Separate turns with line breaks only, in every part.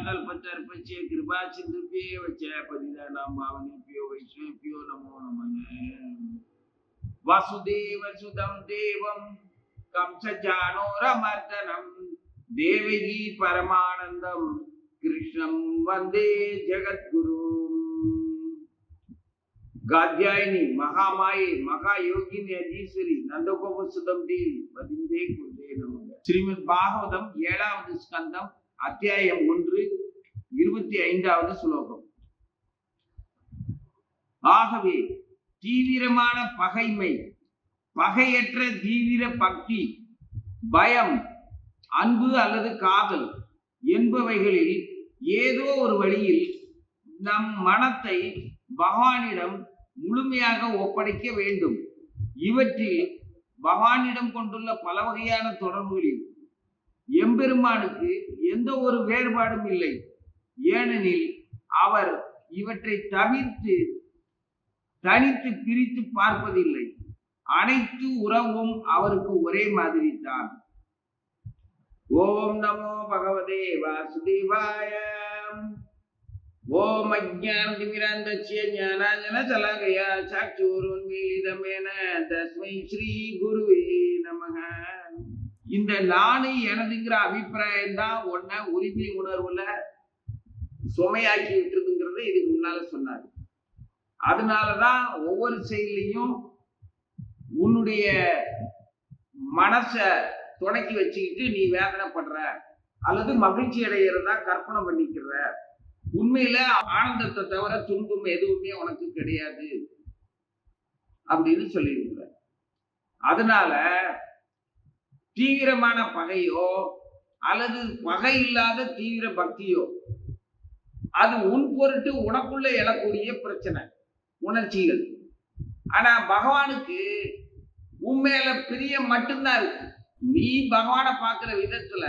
సంకల్ప తర్పించే కృపాచింద్రుపే వచ్చాపదిదానం భావనిపో వైశ్వేప్యో నమో నమ. వసుదేవ సుతం దేవం కంసచాణోరమర్దనం దేవీ పరమానందం కృష్ణం వందే జగద్గురు. గాధ్యాయిని మహామాయి మహాయోగిని అధీశ్వరి నందగోప సుతం దేవి వదిందే కుర్దే నమ. శ్రీమద్ భాగవతం ఏడావది స్కందం அத்தியாயம் ஒன்று இருபத்தி ஐந்தாவது ஸ்லோகம். ஆகவே தீவிரமான பகைமை பகையற்ற தீவிர பக்தி பயம் அன்பு அல்லது காதல் என்பவைகளில் ஏதோ ஒரு வழியில் நம் மனத்தை பகவானிடம் முழுமையாக ஒப்படைக்க வேண்டும். இவற்றில் பகவானிடம் கொண்டுள்ள பல வகையான தொடர்புகளில் எம்பெருமானுக்கு எந்த ஒரு வேறுபாடும் இல்லை. ஏனெனில் அவர் இவற்றை தவிர்த்து தனித்து பிரித்து பார்ப்பதில்லை. அனைத்து உறவும் அவருக்கு ஒரே மாதிரி தான் ஓம் நமோ பகவதே வாசுதேவாய. ஓம் அஜானதிமிராந்தஸ்ய ஞானாஞ்சன சலகயா சாட்சூருன்மீலிதமேன தஸ்மை ஸ்ரீ குருவே நமக. இந்த நானு எனதுங்கிற அபிப்பிராயம் தான் உன்னை உரிமை உணர்வுல சுமையாக்கி விட்டுருதுங்கிறத இதுக்கு முன்னால சொன்னார். அதனாலதான் ஒவ்வொரு செயலையும் உன்னுடைய மனச தொடக்கி வச்சுக்கிட்டு நீ வேதனைப்படுற அல்லது மகிழ்ச்சி அடைகிறதா கற்பனை பண்ணிக்கிற. உண்மையில ஆனந்தத்தை தவிர துன்பம் எதுவுமே உனக்கு கிடையாது. அப்படின்னு சொல்லியிருக்கிற அதனால தீவிரமான பகையோ அல்லது பகை இல்லாத தீவிர பக்தியோ. அது உன் பொருட்டு உனக்குள்ள எழக்கூடிய பிரச்சனை உணர்ச்சிகள். ஆனா பகவானுக்கு உன் மேல பிரியம் மட்டும்தான் இருக்கு. நீ பகவானை பார்க்கிற விதத்துல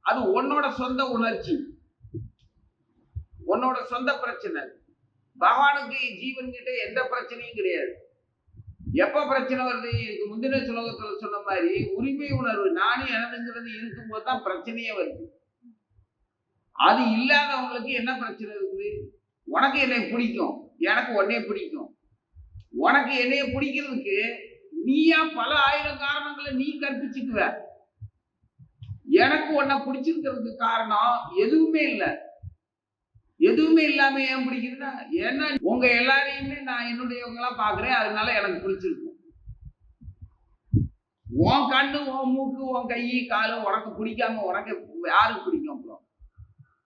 அது உன்னோட சொந்த உணர்ச்சி உன்னோட சொந்த பிரச்சனை. பகவானுக்கு ஜீவன் கிட்ட எந்த பிரச்சனையும் கிடையாது. எப்ப பிரச்சனை வருது? இதுக்கு முந்தின சுலோகத்துல சொன்ன மாதிரி உரிமை உணர்வு நானே எனதுங்கிறது இருக்கும்போது தான் பிரச்சனையே வருது. அது இல்லாதவங்களுக்கு என்ன பிரச்சனை இருக்குது? உனக்கு என்னை பிடிக்கும். எனக்கு உன்னே பிடிக்கும். உனக்கு என்னைய பிடிக்கிறதுக்கு நீயா பல ஆயிரம் காரணங்களை நீ கற்பிச்சுக்குவ. எனக்கு உன்னை பிடிச்சிருக்கிறதுக்கு காரணம் எதுவுமே இல்லை. எதுவுமே இல்லாம ஏன் பிடிக்குதுன்னா ஏன்னா உங்க எல்லாரையுமே நான் என்னுடையவங்களா பாக்குறேன். அதனால எனக்கு பிடிச்சிருக்கும். உன் கண்ணு உன் மூக்கு உன் கை காலு உனக்கு பிடிக்காம உனக்கு யாருக்கு பிடிக்கும் அப்புறம்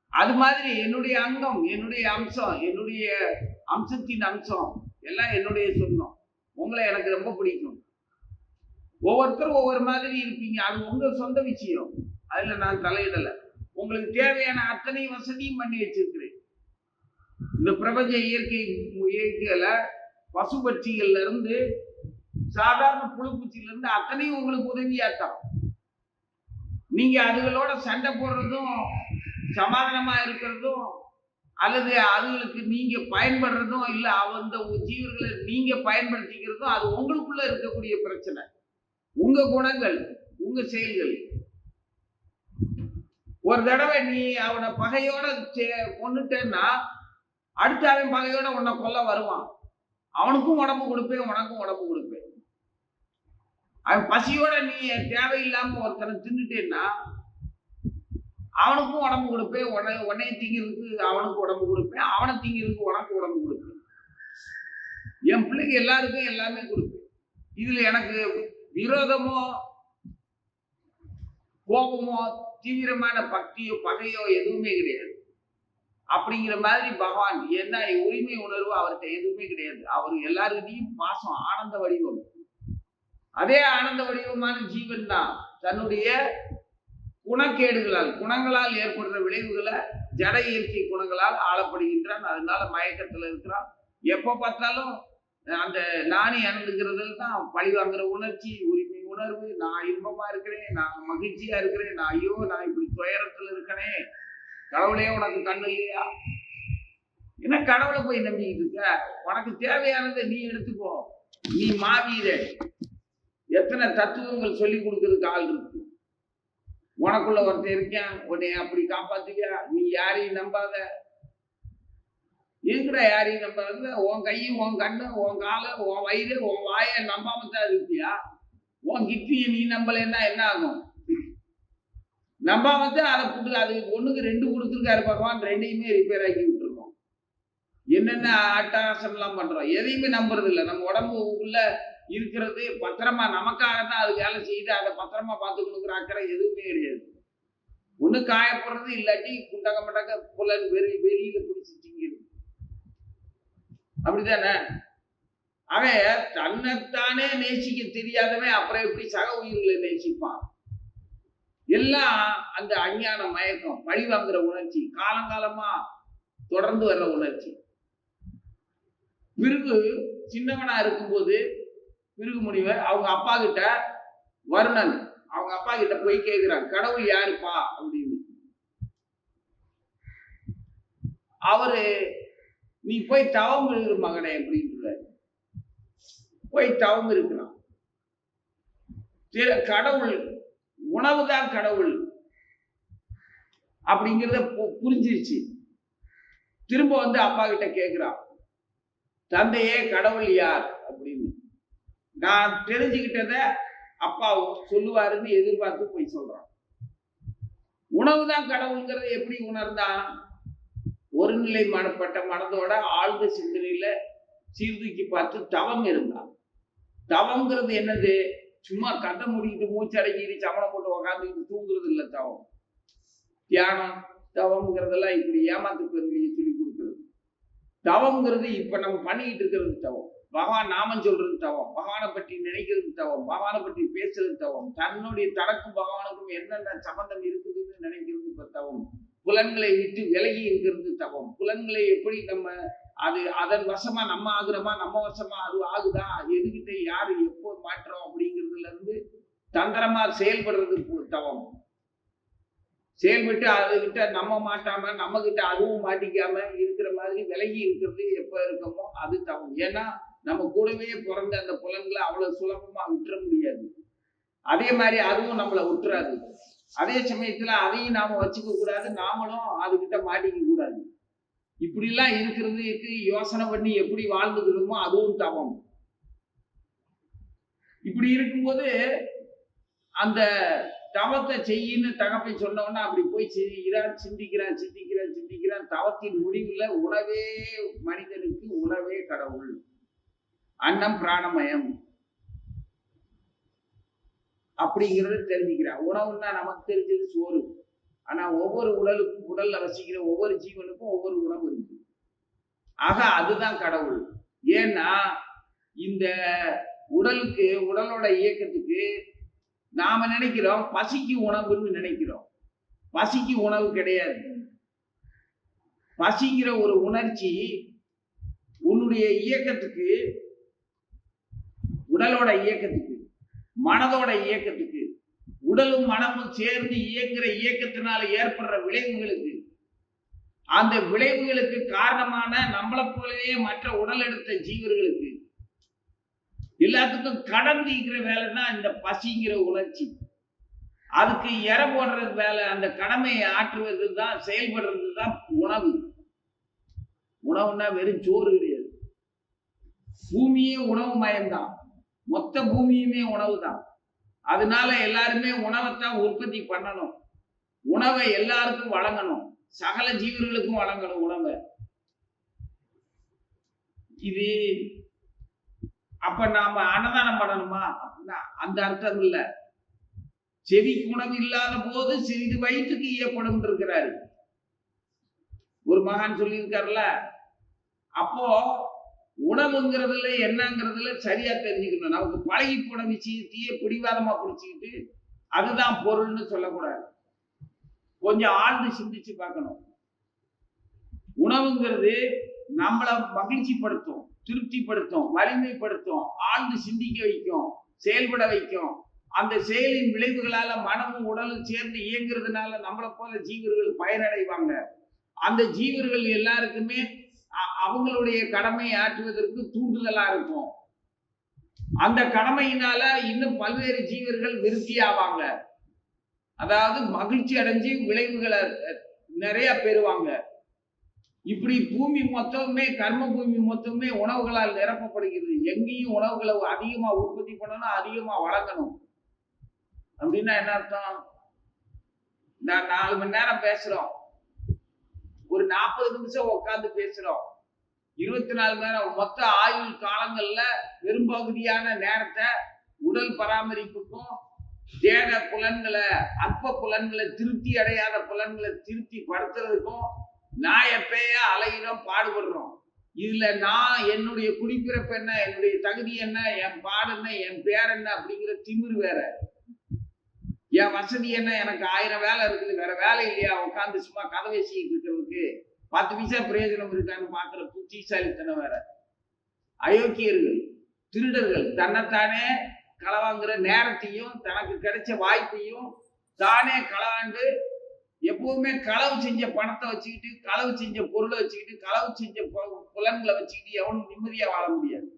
அது மாதிரி என்னுடைய அங்கம் என்னுடைய அம்சம் என்னுடைய அம்சத்தின் அம்சம் எல்லாம் என்னுடைய சொந்தம். உங்களை எனக்கு ரொம்ப பிடிக்கும். ஒவ்வொருத்தரும் ஒவ்வொரு மாதிரி இருப்பீங்க. அது உங்க சொந்த விஷயம். அதுல நான் தலையிடலை. உங்களுக்கு தேவையான அத்தனை வசதியும் பண்ணி வச்சிருக்கிறேன். இந்த பிரபஞ்ச இயற்கை இயற்கையில பசுபட்சிகள்ல இருந்து சாதாரண புழுப்பூச்சியில இருந்து அத்தனையும் உங்களுக்கு உதவியாத்தான் நீங்க அதுகளோட சண்டை போடுறதும் சமாதானமா இருக்கிறதும் அல்லது அதுகளுக்கு நீங்க பயன்படுறதும் இல்ல அந்த ஜீவர்களை நீங்க பயன்படுத்திக்கிறதும் அது உங்களுக்குள்ள இருக்கக்கூடிய பிரச்சனை. உங்க குணங்கள் உங்க செயல்கள். ஒரு தடவை நீ அவனை பகையோட கொண்டுட்டேன்னா அடுத்த அவன் பகையோட உன்னை கொல்ல வருவான். அவனுக்கும் உடம்பு கொடுப்பேன் உனக்கும் உடம்பு கொடுப்பேன். அவன் பசியோட நீ தேவையில்லாம ஒருத்தனை தின்னுட்டேன்னா அவனுக்கும் உடம்பு கொடுப்பேன் உடனே உடனே திங்கிறதுக்கு அவனுக்கு உடம்பு கொடுப்பேன் அவனை திங்கிறதுக்கு உனக்கு உடம்பு கொடுப்பேன். என் பிள்ளைக்கு எல்லாருக்கும் எல்லாமே கொடுப்பேன். இதுல எனக்கு விரோதமோ கோபமோ தீவிரமான பக்தியோ பகையோ எதுவுமே கிடையாது. அப்படிங்கிற மாதிரி பகவான் என்ன உரிமை உணர்வு அவர்கிட்ட எதுவுமே கிடையாது. அவர் எல்லாருக்கிட்டையும் பாசம் ஆனந்த வடிவம். அதே ஆனந்த வடிவமான ஜீவன் தான். தன்னுடைய குணக்கேடுகளால் குணங்களால் ஏற்படுற விளைவுகளை ஜட இயற்கை குணங்களால் ஆளப்படுகின்றான். அதனால மயக்கத்துல இருக்கிறான். எப்ப பார்த்தாலும் அந்த நாணி அணுகிறதுல தான் பழி வாங்குற உணர்ச்சி உரிமை உணர்வு. நான் இன்பமா இருக்கிறேன் நான் மகிழ்ச்சியா இருக்கிறேன். நான் ஐயோ நான் இப்படி துயரத்துல இருக்கனே. கடவுளே உனக்கு கண்ணு இல்லையா? என்ன கடவுளை போய் நம்பிக்கிட்டு இருக்க? உனக்கு தேவையானதை நீ எடுத்துக்கோ. நீ மாவீர எத்தனை தத்துவங்கள் சொல்லி கொடுக்கறதுக்கு ஆள் இருக்கு? உனக்குள்ள ஒருத்தன் இருக்கேன். உன்னை அப்படி காப்பாத்துக்கியா நீ யாரையும் நம்பாத. இருக்கிற யாரையும் நம்பாத. உன் கையும் உன் கண்ணு உன் காலு உன் வயிறு உன் வாயை நம்பாம தான் இருக்கியா உன் கிட்னியை நீ நம்பலைன்னா என்ன ஆகும்? நம்ம வந்து அதை கொடுத்து அது ஒன்றுக்கு ரெண்டு கொடுத்துருக்காரு பகவான் ரெண்டையுமே ரிப்பேர் ஆக்கி விட்டுருக்கோம். என்னென்ன அட்டகாசம்லாம் பண்ணுறோம் எதையுமே நம்புறது இல்லை நம்ம உடம்புக்குள்ள இருக்கிறது பத்திரமா நமக்காக தான் அது வேலை செய்து அதை பத்திரமா பார்த்துக்கணுங்கிற அக்கறை எதுவுமே கிடையாது. ஒன்று காயப்படுறது இல்லாட்டி குண்டக மண்டக புலன் வெறி வெறியில பிடிச்சி அப்படிதானே அவன் தன்னைத்தானே நேசிக்க தெரியாதவன் அப்புறம் எப்படி சக உயிர்களை நேசிப்பான்? எல்லாம் அந்த அஞ்ஞான மயக்கம் பழி வாங்குற உணர்ச்சி காலங்காலமா தொடர்ந்து வர்ற உணர்ச்சி. பிறகு சின்னவனா இருக்கும்போது பிருகு முனிவர் அவங்க அப்பா கிட்ட வருணன் அவங்க அப்பா கிட்ட போய் கேட்கிறான் கடவுள் யாருப்பா? அப்படின்னு. அவரு நீ போய் தவம் இருக்கிற மகனே அப்படின்னு போய் தவம் இருக்கிறான். திரு- உணவு தான் கடவுள். அப்படிங்கிறத பு- புரிஞ்சிருச்சு. திரும்ப வந்து அப்பா கிட்ட கேட்குறான் தந்தையே கடவுள் யார்? அப்படின்னு. நான் தெரிஞ்சுக்கிட்டத அப்பா சொல்லுவாருன்னு எதிர்பார்த்து போய் சொல்றான். உணவு தான் கடவுள்ங்கிறத எப்படி உணர்ந்தான்? ஒருநிலை மனப்பட்ட மனதோட ஆழ்ந்த சிந்தனையில சீர்தூக்கி பார்த்து தவம் இருந்தான். தவங்கிறது என்னது? சும்மா கதை முடிக்கிட்டு மூச்சடக்கிட்டு சமணம் போட்டு உக்காந்துக்கிட்டு தூங்குறது இல்லை தவம். தியானம் தவம்ங்கிறதெல்லாம் இப்படி ஏமாத்துக்கிறது சொல்லி கொடுக்குறது. தவம்ங்கிறது இப்ப நம்ம பண்ணிக்கிட்டு இருக்கிறது தவம். பகவான் நாமம் சொல்றது தவம். பகவானை பற்றி நினைக்கிறது தவம். பகவானை பற்றி பேசுறது தவம். தன்னுடைய தனக்கும் பகவானுக்கும் என்னென்ன சம்பந்தம் இருக்குதுன்னு நினைக்கிறது இப்ப தவம். புலன்களை விட்டு விலகி இருக்கிறது தவம். புலன்களை எப்படி நம்ம அது அதன் வசமா நம்ம ஆகுறோமா நம்ம வசமா அது ஆகுதா? எதுகிட்ட யாரு எப்போ மாற்றோம் அப்படிங்கிறதுல இருந்து தந்திரமா செயல்படுறது தவம். செயல்பட்டு அதுகிட்ட நம்ம மாட்டாம நம்ம கிட்ட அதுவும் மாட்டிக்காம இருக்கிற மாதிரி விலகி இருக்கிறது எப்ப இருக்கமோ அது தவம். ஏன்னா நம்ம கூடவே பிறந்த அந்த புலன்களை அவ்வளவு சுலபமா விட்டுற முடியாது. அதே மாதிரி அதுவும் நம்மளை விட்டுறாது. அதே சமயத்துல அதையும் நாம வச்சுக்க கூடாது நாமளும் அதுகிட்ட மாட்டிக்க கூடாது இப்படி எல்லாம் இருக்கிறதுக்கு யோசனை பண்ணி எப்படி வாழ்ந்துக்கிறோமோ அதுவும் தவம். இப்படி இருக்கும்போது அந்த தவத்தை செய்யின்னு தகப்பை சொன்னவொன்னே அப்படி போய் செய்கிறான் சிந்திக்கிறான் சிந்திக்கிறான் சிந்திக்கிறான். தவத்தின் முடிவுல உணவே மனிதனுக்கு உணவே கடவுள். அன்னம் பிராணமயம். அப்படிங்கிறத தெரிஞ்சுக்கிறான். உணவுன்னா நமக்கு தெரிஞ்சது சோறு. ஆனா ஒவ்வொரு உடலுக்கும் உடல்ல வசிக்கிற ஒவ்வொரு ஜீவனுக்கும் ஒவ்வொரு உணவு இருக்கு. ஆக அதுதான் கடவுள். ஏன்னா இந்த உடலுக்கு உடலோட இயக்கத்துக்கு நாம நினைக்கிறோம் பசிக்கு உணவுன்னு நினைக்கிறோம். பசிக்கு உணவு கிடையாது. பசிங்கிற ஒரு உணர்ச்சி உன்னுடைய இயக்கத்துக்கு உடலோட இயக்கத்துக்கு மனதோட இயக்கத்துக்கு உடலும் மனமும் சேர்ந்து இயங்குற இயக்கத்தினால ஏற்படுற விளைவுகளுக்கு அந்த விளைவுகளுக்கு காரணமான நம்மளை போலவே மற்ற உடல் எடுத்த ஜீவர்களுக்கு எல்லாத்துக்கும் கடந்து இருக்கிற வேலை தான் இந்த பசிங்கிற உணர்ச்சி. அதுக்கு எற போடுறது வேலை அந்த கடமையை ஆற்றுவது தான் செயல்படுறது தான் உணவு. உணவுன்னா வெறும் சோறு கிடையாது. பூமியே உணவு மயம்தான். மொத்த பூமியுமே உணவு தான் அதனால எல்லாருமே உணவைத்தான் உற்பத்தி பண்ணணும். உணவை எல்லாருக்கும் வழங்கணும். சகல ஜீவர்களுக்கும் வழங்கணும் உணவை. இது அப்ப நாம அன்னதானம் பண்ணணுமா? அப்படின்னா அந்த அர்த்தம் இல்ல. செவிக்கு உணவு இல்லாத போது சிறிது வயிற்றுக்கு ஈயப்படும் இருக்கிறாரு. ஒரு மகான் சொல்லியிருக்காருல அப்போ உணவுங்கிறதுல என்னங்கிறதுல சரியா தெரிஞ்சுக்கணும். நமக்கு பழகி போன விஷயத்தையே பிடிவாதமா பிடிச்சிக்கிட்டு அதுதான் பொருள்னு சொல்லக்கூடாது. கொஞ்சம் ஆழ்ந்து சிந்திச்சு பார்க்கணும். உணவுங்கிறது நம்மளை மகிழ்ச்சிப்படுத்தும் திருப்திப்படுத்தும் வலிமைப்படுத்தும் ஆழ்ந்து சிந்திக்க வைக்கும் செயல்பட வைக்கும். அந்த செயலின் விளைவுகளால மனமும் உடலும் சேர்ந்து இயங்குறதுனால நம்மளை போல ஜீவர்கள் பயனடைவாங்க. அந்த ஜீவர்கள் எல்லாருக்குமே அவங்களுடைய கடமை ஆற்றுவதற்கு தூண்டுதலா இருக்கும். அந்த கடமையினால இன்னும் பல்வேறு ஜீவர்கள் விருத்தி ஆவாங்க. அதாவது மகிழ்ச்சி அடைஞ்சு விளைவுகளை நிறைய பெறுவாங்க இப்படி பூமி மொத்தமே கர்ம பூமி மொத்தமே உணவுகளால் நிரப்பப்படுகிறது. எங்கேயும் உணவுகளை அதிகமா உற்பத்தி பண்ணணும் அதிகமா வழங்கணும் அப்படின்னா என்ன அர்த்தம்? நான் நாலு மணி நேரம் பேசுறோம். ஒரு நாற்பது நிமிஷம் உட்காந்து பேசுறோம். இருபத்தி நாலு மணி நேரம் மொத்த ஆயுள் காலங்களில் பெரும்பகுதியான நேரத்தை உடல் பராமரிப்புக்கும் தேக புலன்களை அற்ப புலன்களை திருப்தி அடையாத புலன்களை திருப்தி படுத்துறதுக்கும் நான் எப்பயா அலைகிறோம் பாடுபடுறோம். இதுல நான் என்னுடைய குடிப்பிறப்பு என்ன என்னுடைய தகுதி என்ன என் பாடு என்ன என் பேர் என்ன அப்படிங்கிற திமிர் வேற. என் வசதி என்ன எனக்கு ஆயிரம் வேலை இருக்குது வேற வேலை இல்லையா உட்காந்து சும்மா கதை பேசிக்கிட்டு இருக்கிறதுக்கு? பத்து பைசா பிரயோஜனம் இருக்கான்னு பாக்குற புத்திசாலித்தனம் வேற. அயோக்கியர்கள் திருடர்கள் தன்னைத்தானே களவாங்கிற நேரத்தையும் தனக்கு கிடைச்ச வாய்ப்பையும் தானே களவாண்டு எப்பவுமே களவு செஞ்ச பணத்தை வச்சுக்கிட்டு களவு செஞ்ச பொருளை வச்சுக்கிட்டு களவு செஞ்ச புலன்களை வச்சுக்கிட்டு எவனும் நிம்மதியா வாழ முடியாது.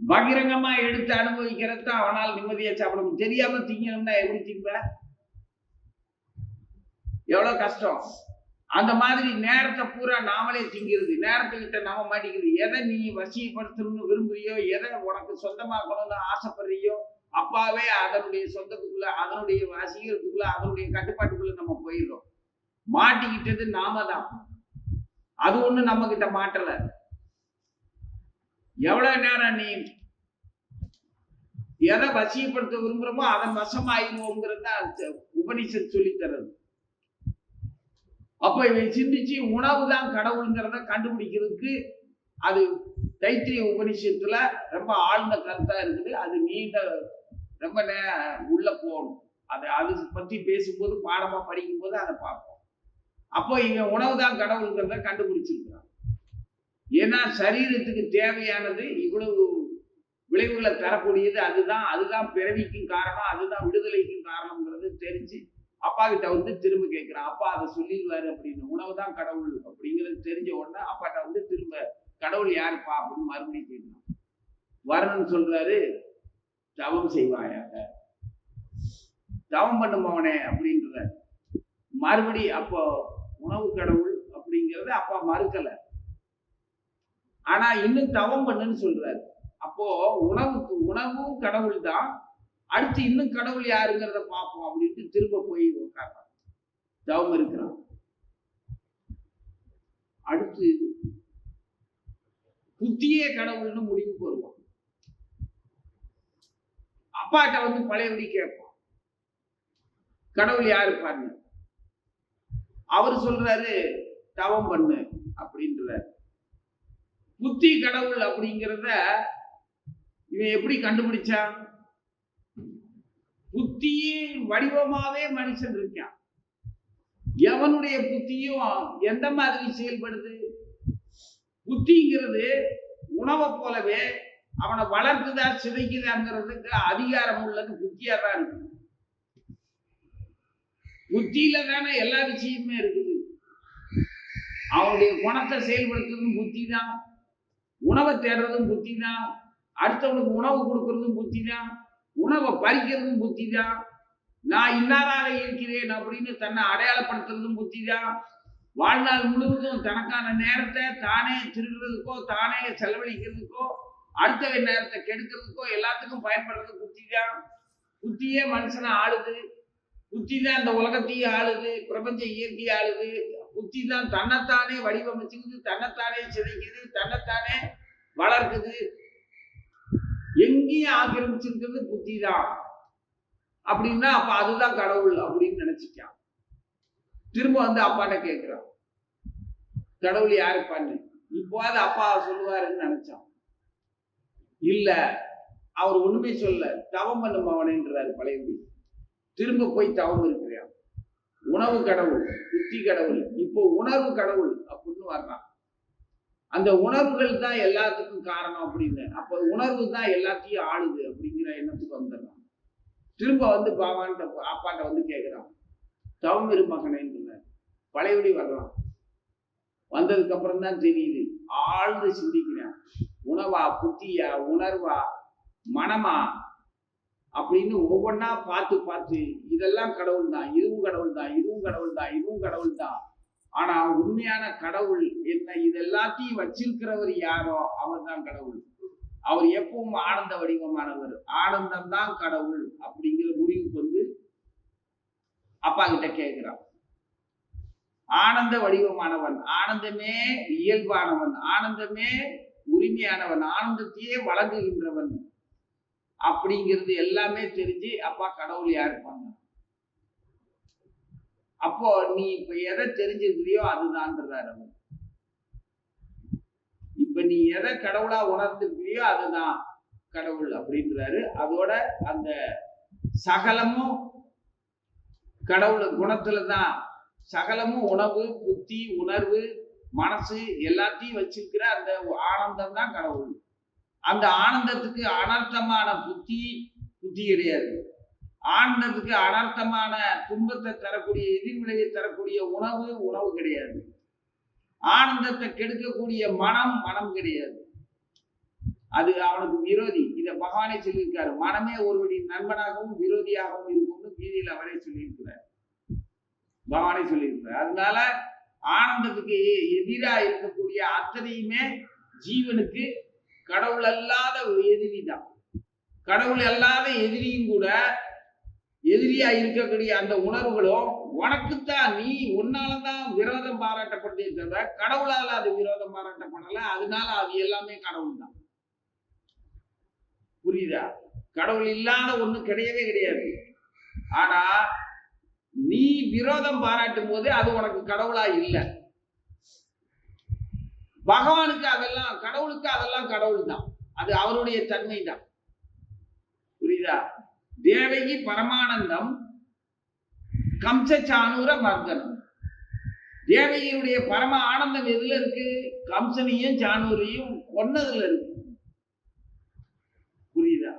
பகிரங்கமா எடுத்து அனுபவிக்கிறத அவனால் நிம்மதியா சாப்பிட முடியும். தெரியாம திங்கணும்னா எப்படி திங்க எவ்வளவு கஷ்டம்? அந்த மாதிரி நேரத்தை பூரா நாமளே திங்கிறது நேரத்தை கிட்ட நாம மாட்டிக்கிறது எதை நீ வசியப்படுத்தணும்னு விரும்புறியோ எதை உனக்கு சொந்தமாக்கணும்னு ஆசைப்படுறியோ அப்பாவே அதனுடைய சொந்தத்துக்குள்ள அதனுடைய வசீகரத்துக்குள்ள அதனுடைய கட்டுப்பாட்டுக்குள்ள நம்ம போயிடுறோம். மாட்டிக்கிட்டது நாம தான். அது ஒண்ணு நம்ம கிட்ட மாட்டல. எவ்வளவு நேரம் நீ எதை வசியப்படுத்த விரும்புறோமோ அதன் வசமாயிருவோங்கிறது தான் உபனிஷத் சொல்லித்தரது. அப்போ இவன் சிந்திச்சு உணவு தான் கடவுளுங்கிறத கண்டுபிடிக்கிறதுக்கு அது தைத்திரிய உபனிஷத்துல ரொம்ப ஆழ்ந்த கருத்தா இருக்குது. அது நீண்ட ரொம்ப நே உள்ள போகணும். அது அது பத்தி பேசும்போது பாடமா படிக்கும்போது அதை பார்ப்போம். அப்போ இவன் உணவு தான் கடவுளுங்கிறத கண்டுபிடிச்சிருக்கிறான். ஏன்னா சரீரத்துக்கு தேவையானது இவ்வளவு விளைவுகளை தரக்கூடியது அதுதான். அதுதான் பிறவிக்கும் காரணம் அதுதான் விடுதலைக்கும் காரணம்ங்கிறது தெரிஞ்சு அப்பா கிட்ட வந்து திரும்ப கேட்கிறான் அப்பா அதை சொல்லிடுவாரு அப்படின்னு. உணவு தான் கடவுள் அப்படிங்கிறது தெரிஞ்ச உடனே அப்பாட்ட வந்து திரும்ப கடவுள் யாருப்பா? அப்படின்னு மறுபடியும் கேட்கிறான். வரணும்னு சொல்றாரு தவம் செய்வாயாக. தவம் பண்ணுபவனே அப்படின்ற மறுபடி அப்போ உணவு கடவுள் அப்படிங்கறத அப்பா மறுக்கல. ஆனா இன்னும் தவம் பண்ணுன்னு சொல்றாரு. அப்போ உணவுக்கு உணவும் கடவுள் தான் அடுத்து இன்னும் கடவுள் யாருங்கிறத பார்ப்போம் அப்படின்ட்டு திரும்ப போய் உட்கார்றான் தவம் இருக்கிறான். அடுத்து புத்தியே கடவுள்னு முடிவுக்கு வருவான். அப்பாட்ட வந்து பழையபடி கேட்பான். கடவுள் யாரு பாருங்க. அவர் சொல்றாரு தவம் பண்ணு அப்படின்ற புத்தி கடவுள் அப்படிங்கிறத இவன் எப்படி கண்டுபிடிச்சான்? புத்தியின் வடிவமாவே மனுஷன் இருக்கான். எவனுடைய புத்தியும் எந்த மாதிரி செயல்படுது? புத்திங்கிறது உணவை போலவே அவனை வளர்க்குதா சிதைக்குதாங்கிறதுக்கு அதிகாரம் உள்ளது புத்தியா தான் இருக்கு புத்தியில தானே எல்லா விஷயமுமே இருக்குது. அவனுடைய குணத்தை செயல்படுத்துறதும் புத்தி தான் உணவை தேடுறதும் புத்தி தான் அடுத்தவனுக்கு உணவு கொடுக்கறதும் புத்தி தான் உணவை பறிக்கிறதும் புத்தி தான் நான் இன்னாராக இருக்கிறேன் அப்படின்னு தன்னை அடையாளப்படுத்துறதும் புத்தி தான் வாழ்நாள் முழுவதும் தனக்கான நேரத்தை தானே திருடுறதுக்கோ தானே செலவழிக்கிறதுக்கோ அடுத்தவன் நேரத்தை கெடுக்கிறதுக்கோ எல்லாத்துக்கும் பயன்படுறது புத்தி தான் புத்தியே மனுஷனை ஆளுது. புத்தி தான் இந்த உலகத்தையும் ஆளுது. பிரபஞ்ச இயற்கையை ஆளுது. புத்தி தான் தன்னைத்தானே வடிவமைச்சுக்குது தன்னைத்தானே சிதைக்குது தன்னைத்தானே வளர்க்குது. எங்கேயும் ஆக்கிரமிச்சிருக்கிறது புத்தி தான் அப்படின்னா அப்ப அதுதான் கடவுள் அப்படின்னு நினைச்சுக்கான் திரும்ப வந்து அப்பாட்ட கேட்கிறான் கடவுள் யாருப்பான்னு இப்போது அப்பா சொல்லுவாருன்னு நினைச்சான். இல்ல அவர் ஒண்ணுமே சொல்ல தவம் பண்ணும் அவனேன்றாரு பழையபடி. திரும்ப போய் தவம் இருக்கிறான். உணவு கடவுள் புத்தி கடவுள் இப்போ உணர்வு கடவுள் அப்படின்னு வர்றான். அந்த உணர்வுகள் தான் எல்லாத்துக்கும் காரணம் அப்படின்னு. அப்போ உணர்வு தான் எல்லாத்தையும் ஆளுது அப்படிங்கிற எண்ணத்துக்கு வந்துடுறான். திரும்ப வந்து பாவான்ட்ட அப்பாட்ட வந்து கேட்குறான் தவம் இரு மகனேன்னு பழையபடி வர்றான் வந்ததுக்கு அப்புறம் தான் தெரியுது. ஆழ்ந்து சிந்திக்கிறேன். உணவா புத்தியா உணர்வா மனமா அப்படின்னு ஒவ்வொன்றா பார்த்து பார்த்து இதெல்லாம் கடவுள் தான் இதுவும் கடவுள் தான் இதுவும் கடவுள் தான் இதுவும் கடவுள் தான் ஆனா உண்மையான கடவுள் என்ன இது எல்லாத்தையும் வச்சிருக்கிறவர் யாரோ அவர் தான் கடவுள். அவர் எப்பவும் ஆனந்த வடிவமானவர். ஆனந்தம் தான் கடவுள் அப்படிங்கிற முடிவுக்கு வந்து அப்பா கிட்ட கேட்கிறான். ஆனந்த வடிவமானவன் ஆனந்தமே இயல்பானவன் ஆனந்தமே உரிமையானவன் ஆனந்தத்தையே வழங்குகின்றவன். அப்படிங்கிறது எல்லாமே தெரிஞ்சு அப்பா கடவுள் யாருப்பாங்க? அப்போ நீ இப்ப எதை தெரிஞ்சிருக்கிறியோ அதுதான்றாரு அவர் இப்ப நீ எதை கடவுளா உணர்ந்துருக்கிறியோ அதுதான் கடவுள் அப்படின்றாரு. அதோட அந்த சகலமும் கடவுள் குணத்துல தான். சகலமும் உணவு புத்தி உணர்வு மனசு எல்லாத்தையும் வச்சிருக்கிற அந்த ஆனந்தம் தான் கடவுள். அந்த ஆனந்தத்துக்கு அனர்த்தமான புத்தி புத்தி கிடையாது. ஆனந்தத்துக்கு அனர்த்தமான துன்பத்தை தரக்கூடிய எதிர்விளையை தரக்கூடிய உணவு உணவு கிடையாது. ஆனந்தத்தை கெடுக்கக்கூடிய மனம் மனம் கிடையாது. அது அவனுக்கு விரோதி. இத பகவானே சொல்லியிருக்காரு. மனமே ஒருவரின் நண்பனாகவும் விரோதியாகவும் இருக்கும்னு கீதையில் அவரே சொல்லியிருக்கிறார். பகவானே சொல்லியிருக்கிறார். அதனால ஆனந்தத்துக்கு எதிரா இருக்கக்கூடிய அத்தனையுமே ஜீவனுக்கு கடவுள் அல்லாத ஒரு எதிரி தான் கடவுள் அல்லாத எதிரியும் கூட எதிரியா இருக்கக்கூடிய அந்த உணர்வுகளும் உனக்குத்தான் நீ உன்னாலதான் விரோதம் பாராட்டப்பட்டதே தவிர கடவுளால அது விரோதம் பாராட்டப்படல அதனால அது எல்லாமே கடவுள் தான் புரியுதா? கடவுள் இல்லாத ஒண்ணு கிடையவே கிடையாது. ஆனா நீ விரோதம் பாராட்டும் போது அது உனக்கு கடவுளா இல்லை. பகவானுக்கு அதெல்லாம் கடவுளுக்கு அதெல்லாம் கடவுள் தான் அது அவருடைய தன்மை தான் புரியுதா? தேவகி பரமானந்தம் கம்ச சானூர மர்தனம் தேவகியுடைய பரம ஆனந்தம் எதுல இருக்கு? கம்சனையும் சானூரையும் கொன்னதுல இருக்கு. புரியுதா?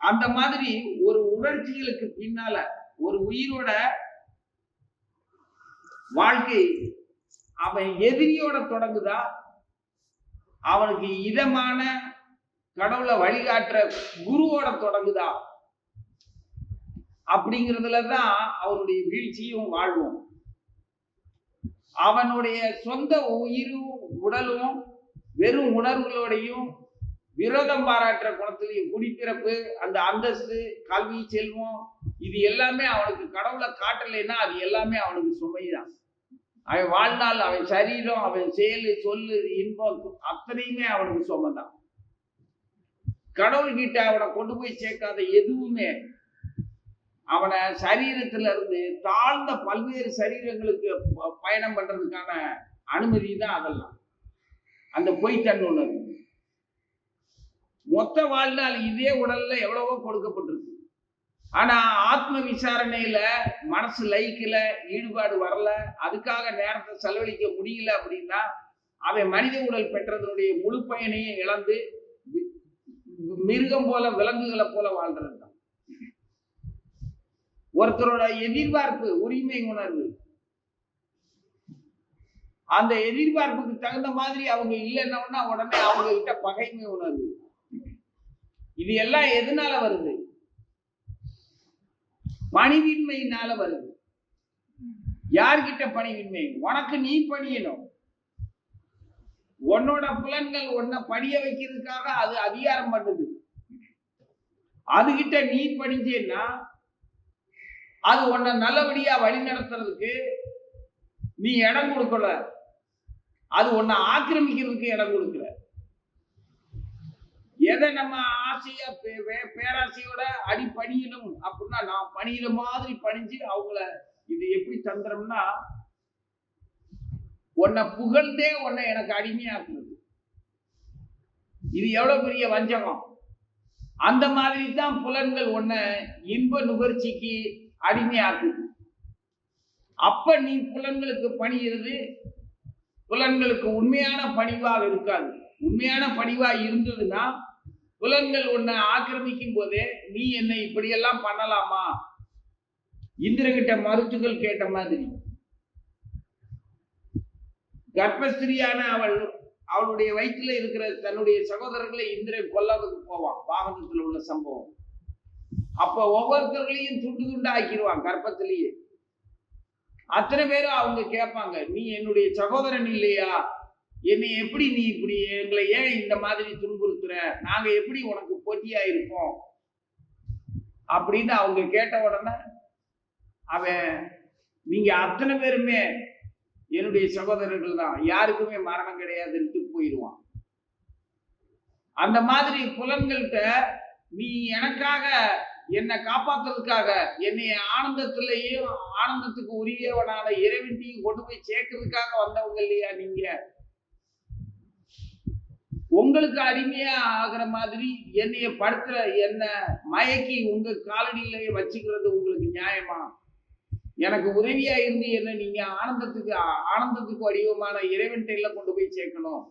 அந்த மாதிரி ஒரு உணர்ச்சிகளுக்கு பின்னால ஒரு உயிரோட வாழ்க்கை அவன் எதிரியோட தொடங்குதா? அவனுக்கு இதமான கடவுளை வழிகாட்டுற குருவோட தொடங்குதா? அப்படிங்கிறதுல தான் அவனுடைய வீழ்ச்சியும் வாழ்வும். அவனுடைய சொந்த உயிரும் உடலும் வெறும் உணர்வுகளோடையும் விரோதம் பாராட்டுற குணத்திலையும் குடிப்பிறப்பு அந்த அந்தஸ்து கல்வி செல்வம் இது எல்லாமே அவனுக்கு கடவுளை காட்டலைன்னா அது எல்லாமே அவனுக்கு சுமைதான். அவன் வாழ்நாள் அவன் சரீரம் அவன் செயல் சொல்லு இன்பம் அத்தனையுமே அவனுக்கு சுமைதான். கடவுள்கிட்ட அவனை கொண்டு போய் சேர்க்காத எதுவுமே அவனை சரீரத்துல இருந்து தாழ்ந்த பல்வேறு சரீரங்களுக்கு ப- பயணம் பண்றதுக்கான அனுமதி தான் அதெல்லாம். அந்த பொய்த்தன் ஒன்று மொத்த வாழ்நாள் இதே உடல்ல எவ்வளவோ கொடுக்கப்பட்டிருக்கு. ஆனா ஆத்ம விசாரணையில மனசு லயிக்கல ஈடுபாடு வரல அதுக்காக நேரத்தை செலவழிக்க முடியல அப்படின்னா அவன் மனித உடல் பெற்றதனுடைய முழு பயனையும் இழந்து மிருகம் போல விலங்குகளை போல வாழ்றது தான். ஒருத்தரோட எதிர்பார்ப்பு உரிமை உணர்வு. அந்த எதிர்பார்ப்புக்கு தகுந்த மாதிரி அவங்க இல்லைன்னா உடனே அவங்க கிட்ட பகைமை உணர்வு. இது எல்லாம் எதனால வருது? பணிவின்மையினால வருது. யார்கிட்ட பணிவின்மை? உனக்கு நீ பணியணும். உன்னோட புலன்கள் உன்னை படிய வைக்கிறதுக்காக அது அதிகாரம் பண்ணுது. அதுகிட்ட நீ பணிஞ்சேன்னா அது உன்னை நல்லபடியா வழி நடத்துறதுக்கு நீ இடம் கொடுக்கல. அது உன்னை ஆக்கிரமிக்கிறதுக்கு இடம் கொடுக்கல. எதை நம்ம ஆசையா பே- பேராசையோட அடி பணியணும் அப்படின்னா நான் பணியிற மாதிரி பணிஞ்சு அவங்கள இது எப்படி தந்திரம்னா உன்னை புகழ்ந்தே உன்னை எனக்கு அடிமையாக்குறது. இது எவ்வளவு பெரிய வஞ்சகம்? அந்த மாதிரி தான் புலன்கள் உன்னை இன்ப நுகர்ச்சிக்கு அடிமையாக்குது. அப்ப நீ புலன்களுக்கு பணியிறது புலன்களுக்கு உண்மையான பணிவாக இருக்காது. உண்மையான பணிவா இருந்ததுன்னா புலன்கள் உன்னை ஆக்கிரமிக்கும் போதே நீ என்னை இப்படியெல்லாம் பண்ணலாமா? இந்திரகிட்ட மருத்துகள் கேட்ட மாதிரி. கர்ப்பஸ்திரியான அவள் அவளுடைய வயிற்றுல இருக்கிற தன்னுடைய சகோதரர்களை இந்திரன் கொல்லறதுக்கு போவான். வாகனத்துல உள்ள சம்பவம். அப்ப ஒவ்வொருத்தர்களையும் துண்டு துண்டு ஆக்கிடுவான் கர்ப்பத்திலேயே. அத்தனை பேரும் அவங்க கேட்பாங்க நீ என்னுடைய சகோதரன் இல்லையா? என்னை எப்படி நீ இப்படி எங்களை ஏன் இந்த மாதிரி துன்புறுத்துற? நாங்க எப்படி உனக்கு போட்டியா இருப்போம்? அப்படின்னு அவங்க கேட்ட உடனே அவன் நீங்க அத்தனை பேருமே என்னுடைய சகோதரர்கள் தான். யாருக்குமே மரணம் கிடையாதுன்ட்டு போயிடுவான் அந்த மாதிரி புலன்கள்கிட்ட நீ எனக்காக என்னை காப்பாத்துறதுக்காக என்னை ஆனந்தத்திலையும் ஆனந்தத்துக்கு உரியவனான இறைவன்டையும் கொண்டு போய் சேர்க்கறதுக்காக வந்தவங்க இல்லையா நீங்க? உங்களுக்கு அடிமையா ஆகிற மாதிரி என்னைய படுத்துற என்ன மயக்கி உங்க காலடியிலேயே வச்சுக்கிறது உங்களுக்கு நியாயமா? எனக்கு உதவியா இருந்து என்ன நீங்க ஆனந்தத்துக்கு ஆனந்தத்துக்கு வடிவமான இறைவன் இறைவன்டையில கொண்டு போய் சேர்க்கணும்.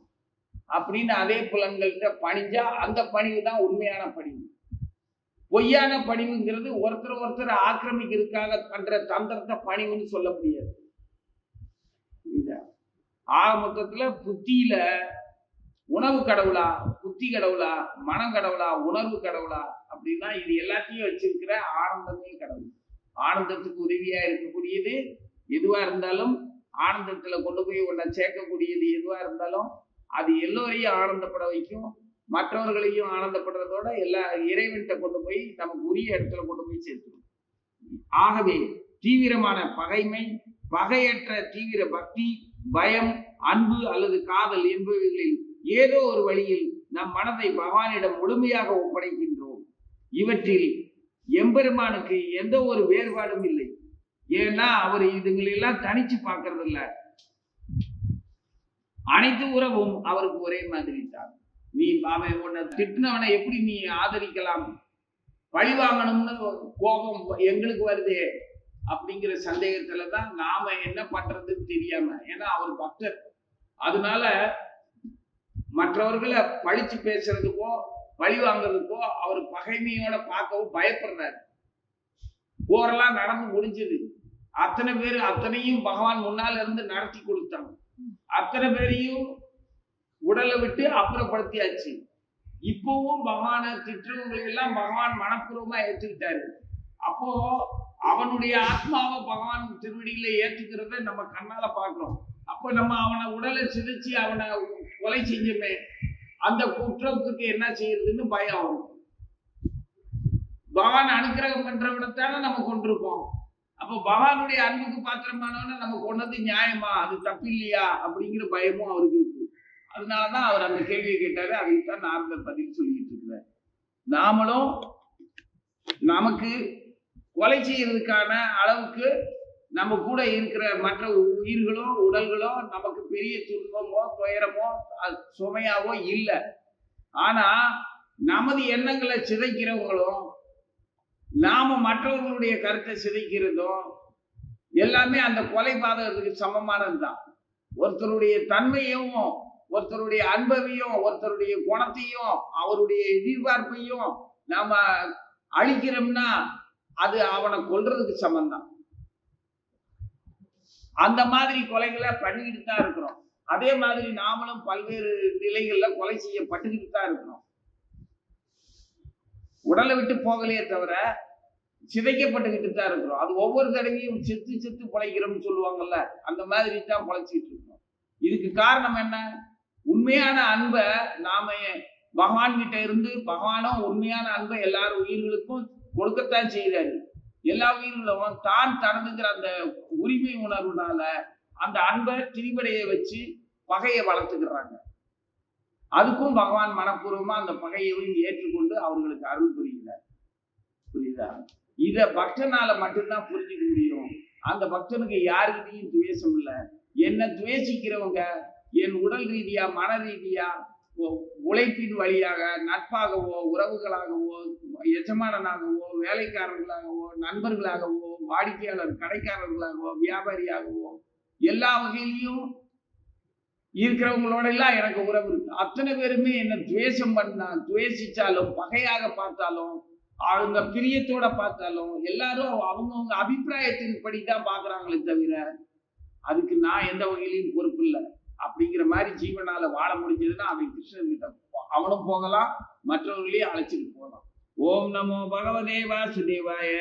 அப்படின்னு அதே புலன்கள்கிட்ட பணிஞ்சா அந்த பணிவு தான் உண்மையான பணிவு. பொய்யான பணிவுங்கிறது ஒருத்தர் ஒருத்தர் ஆக்கிரமிக்கிறதுக்காக பண்ற தந்திரத்தை பணிவுன்னு சொல்ல முடியாது. ஆக மொத்தத்துல புத்தியில உணவு கடவுளா புத்தி கடவுளா மனம் கடவுளா உணர்வு கடவுளா அப்படின்னா இது எல்லாத்தையும் வச்சிருக்கிற ஆனந்தமே கடவுள். ஆனந்தத்துக்கு உதவியா இருக்கக்கூடியது எதுவா இருந்தாலும் ஆனந்தத்துல கொண்டு போய் உன்னை சேர்க்கக்கூடியது எதுவா இருந்தாலும் அது எல்லோரையும் ஆனந்தப்பட வைக்கும். மற்றவர்களையும் ஆனந்தப்படுறதோட எல்லா இறைவன்கிட்ட கொண்டு போய் நமக்கு உரிய இடத்துல கொண்டு போய் சேர்த்துடும் ஆகவே தீவிரமான பகைமை பகையற்ற தீவிர பக்தி பயம் அன்பு அல்லது காதல் என்பவைகளில் ஏதோ ஒரு வழியில் நம் மனதை பகவானிடம் முழுமையாக ஒப்படைக்கின்றோம். இவற்றில் எம்பெருமானுக்கு எந்த ஒரு வேறுபாடும் இல்லை. ஏன்னா அவர் இதுங்களெல்லாம் தனிச்சு பார்க்கறது இல்ல அனைத்து உறவும் அவருக்கு ஒரே மாதிரி தான். நீ அவன் உன்னை திட்டினவனை எப்படி நீ ஆதரிக்கலாம்? பழி வாங்கணும்னு கோபம் எங்களுக்கு வருதே அப்படிங்கிற சந்தேகத்துல தான் நாம என்ன பண்றதுன்னு தெரியாம ஏன்னா அவர் பக்தர். அதனால மற்றவர்களை பழிச்சு பேசுறதுக்கோ பழி வாங்குறதுக்கோ அவர் பகைமையோட பார்க்கவும் பயப்படுறாரு. போரெல்லாம் நடந்து முடிஞ்சது. அத்தனை பேர் அத்தனையும் பகவான் முன்னால இருந்து நடத்தி கொடுத்தாங்க. அத்தனை பேரையும் உடலை விட்டு அப்புறப்படுத்தியாச்சு. இப்பவும் பகவானை திட்டுறவங்களை எல்லாம் பகவான் மனப்பூர்வமா ஏத்துக்கிட்டாரு. அப்போ அவனுடைய ஆத்மாவை பகவான் திருவடியில ஏத்துக்கிறத நம்ம கண்ணால பாக்குறோம் அப்போ நம்ம அவனை உடலை சிதைச்சு அவனை கொலை செஞ்சோமே அந்த குற்றத்துக்கு என்ன செய்யறதுன்னு பயம் ஆகும் பகவான் அனுக்கிரகம் பண்றவனைத்தானே நம்ம கொண்டிருக்கோம் அப்போ பகவானுடைய அன்புக்கு பாத்திரமானவன நம்ம கொண்டது நியாயமா? அது தப்பு இல்லையா அப்படிங்கிற பயமும் அவருக்கு இருக்கு. அதனாலதான் அவர் அந்த கேள்வியை கேட்டாரு. அதைத்தான் நாரதர் பதில் சொல்லிட்டு இருக்கிறார் நாமளும் நமக்கு கொலை செய்யறதுக்கான அளவுக்கு நம்ம கூட இருக்கிற மற்ற உயிர்களோ உடல்களோ நமக்கு பெரிய துன்பமோ துயரமோ அது சுமையாவோ இல்லை. ஆனா நமது எண்ணங்களை சிதைக்கிறவங்களும் நாம மற்றவர்களுடைய கருத்தை சிதைக்கிறதும் எல்லாமே அந்த கொலை பாதகத்துக்கு சமமானதுதான். ஒருத்தருடைய தன்மையும் ஒருத்தருடைய அன்பையும் ஒருத்தருடைய குணத்தையும் அவருடைய எதிர்பார்ப்பையும் நாம அழிக்கிறோம்னா அது அவனை கொல்றதுக்கு சமம்தான். அந்த மாதிரி கொலைகளை பண்ணிக்கிட்டு தான் இருக்கிறோம். அதே மாதிரி நாமளும் பல்வேறு நிலைகள்ல கொலை செய்யப்பட்டுக்கிட்டு தான் இருக்கிறோம். உடலை விட்டு போகலையே தவிர சிதைக்கப்பட்டுக்கிட்டு தான் இருக்கிறோம். அது ஒவ்வொரு தடவையும் செத்து செத்து பிழைக்கிறோம்னு சொல்லுவாங்கல்ல அந்த மாதிரி தான் பிழைச்சிட்டு இருக்கோம். இதுக்கு காரணம் என்ன? உண்மையான அன்பை நாம பகவான் கிட்ட இருந்து பகவானும் உண்மையான அன்பை எல்லாரும் உயிர்களுக்கும் கொடுக்கத்தான் செய்கிறாரு எல்லா உயிரிலும் தான் தனதுங்கிற அந்த உரிமை உணர்வுனால அந்த அன்பை திரிபடையை வச்சு பகையை வளர்த்துக்கிறாங்க. அதுக்கும் பகவான் மனப்பூர்வமா அந்த பகையையும் ஏற்றுக்கொண்டு அவர்களுக்கு அருள் புரிகிறார். புரியுதா? இத பக்தனால மட்டும்தான் புரிஞ்சுக்க முடியும். அந்த பக்தனுக்கு யாருக்கிட்டையும் துவேஷம் இல்லை. என்ன துவேஷிக்கிறவங்க என் உடல் ரீதியா மன ரீதியா உழைப்பின் வழியாக நட்பாகவோ உறவுகளாகவோ எஜமானனாகவோ வேலைக்காரர்களாகவோ நண்பர்களாகவோ வாடிக்கையாளர் கடைக்காரர்களாகவோ வியாபாரியாகவோ எல்லா வகையிலையும் இருக்கிறவங்களோட எல்லாம் எனக்கு உறவு இருக்கு. அத்தனை பேருமே என்ன துவேஷம் பண்ணா துவேஷிச்சாலும் பகையாக பார்த்தாலும் அவங்க பிரியத்தோட பார்த்தாலும் எல்லாரும் அவங்கவுங்க அபிப்பிராயத்தின் படி தான் பார்க்கறாங்களே தவிர அதுக்கு நான் எந்த வகையிலையும் பொறுப்பு இல்லை. அப்படிங்கிற மாதிரி ஜீவனால வாழ முடிஞ்சதுன்னா அவன் கிருஷ்ணன் கிட்ட அவனும் போகலாம் மற்றவர்களையும் அழைச்சிட்டு போகலாம். ஓம் நமோ பகவதே வாசுதேவாய